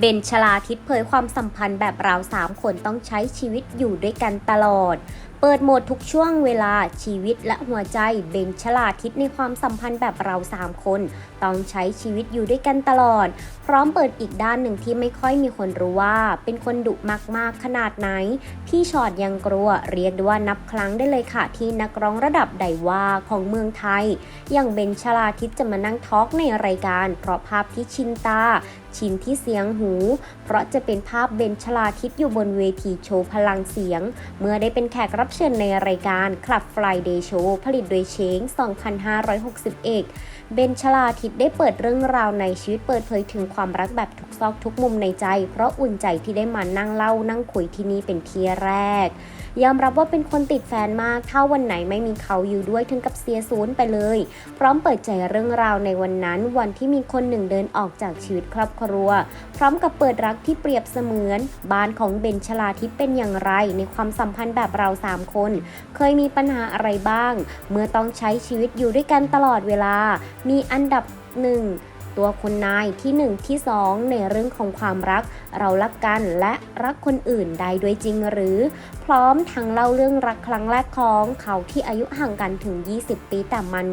เบนชลาทิศเผยความสัมพันธ์แบบเราสามคนต้องใช้ชีวิตอยู่ด้วยกันตลอด เปิดโหมดทุกช่วงเวลาชีวิตและหัวใจเบนชลาทิศในความสัมพันธ์แบบเราสามคน ต้องใช้ชีวิตอยู่ด้วยกันตลอด พร้อมเปิดอีกด้านหนึ่งที่ไม่ค่อยมีคนรู้ว่า เป็นคนดุมากๆขนาดไหน พี่ชอดยังกลัว เรียกได้ว่านับครั้งได้เลยค่ะ ที่นักร้องระดับไดว่าของเมืองไทย อย่างเบนชลาทิศจะมานั่งทอล์กในรายการ เพราะภาพที่ชินตาชินที่เสียงหู เพราะจะเป็นภาพเบนชลาทิศอยู่บนเวทีโชว์พลังเสียง เมื่อได้เป็นแขกรับเชิญในรายการ Club Friday Show ผลิตโดยเชง2561 เบนชลาทิศได้เปิดเรื่องราวในชีวิตเปิดเผยถึงความรักแบบทุกซอกทุกมุมในใจ เพราะอุ่นใจที่ได้มานั่งเล่านั่งคุยที่นี่เป็นทีแรก ยอมรับว่าเป็นคนติดแฟนมาก ถ้าวันไหนไม่มีเขาอยู่ด้วยถึงกับเสียศูนย์ไปเลย พร้อมเปิดใจเรื่องราวในวันนั้น วันที่มีคนหนึ่งเดินออกจากชีวิตครอบครัว พร้อมกับเปิดรักที่เปรียบเสมือน บ้านของเบนชลาทิศเป็นอย่างไร ในความสัมพันธ์แบบเราสามคน เคยมีปัญหาอะไรบ้าง เมื่อต้องใช้ชีวิตอยู่ด้วยกันตลอดเวลา มีอันดับหนึ่ง ตัวคนนายที่ 1 ที่ 2 ในเรื่องของความรัก เรารักกันและรักคนอื่นได้ด้วยจริงหรือ พร้อมทั้งเล่าเรื่องรักครั้งแรกของเขาที่อายุห่างกันถึง 20 ปีแต่มัน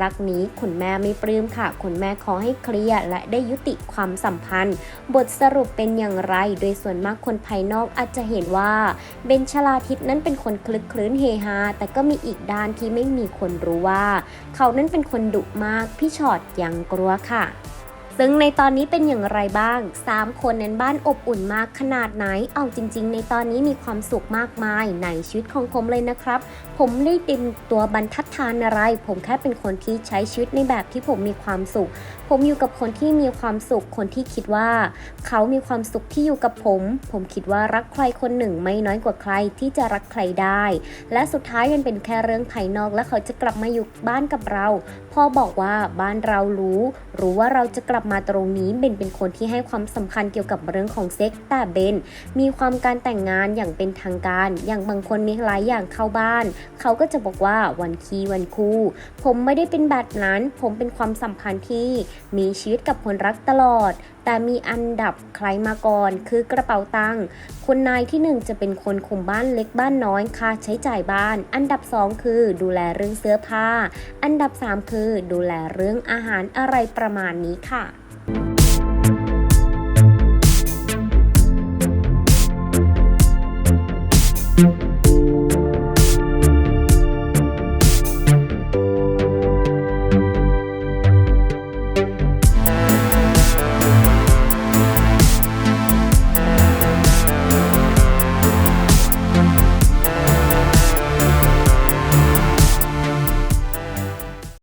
รักนี้คุณแม่ไม่ปลื้มค่ะ คุณแม่ขอให้เคลียร์และได้ยุติความสัมพันธ์ บทสรุปเป็นอย่างไร โดยส่วนมากคนภายนอกอาจจะเห็นว่าเบนชลาทิศนั้นเป็นคนคลึกคลื้นเฮฮาแต่ก็มีอีกด้านที่ไม่มีคนรู้ว่า เขานั้นเป็นคนดุมากพี่ชอดยังกลัวค่ะ ซึ่งในตอนนี้เป็นอย่างไรบ้าง 3 คนนั้นบ้านอบอุ่นมากขนาดไหน เอาจริง ๆ ในตอนนี้มีความสุขมากมายในชีวิตของผมเลยนะครับ ผมไม่ได้ติมตัวบรรทัดฐานอะไร ผมแค่เป็นคนที่ใช้ชีวิตในแบบที่ผมมีความสุข ผมอยู่กับคนที่มีความสุข คนที่คิดว่า เขามีความสุขที่อยู่กับผม ผมคิดว่ารักใครคนหนึ่งไม่น้อยกว่าใครที่จะรักใครได้ และสุดท้ายมันเป็นแค่เรื่องภายนอก และเขาจะกลับมาอยู่บ้านกับเรา พ่อบอกว่าบ้านเรารู้ รู้ว่าเราจะกลับมาตรงนี้เบนเป็นคนที่ให้ความสำคัญเกี่ยวกับเรื่องของเซ็กส์แต่เบนมีความการแต่งงานอย่างเป็นทางการ อย่างบางคนมีหลายอย่างเข้าบ้าน เขาก็จะบอกว่าวันคีวันคู่ ผมไม่ได้เป็นแบบนั้น ผมเป็นความสัมพันธ์ที่มีชีวิตกับคนรักตลอด แต่มีอันดับใครมาก่อนคือกระเป๋าตังค์คนนายที่หนึ่งจะเป็นคนคุมบ้านเล็กบ้านน้อยค่าใช้จ่ายบ้าน อันดับสองคือดูแลเรื่องเสื้อผ้า อันดับสามคือดูแลเรื่องอาหารอะไรประมาณนี้ค่ะ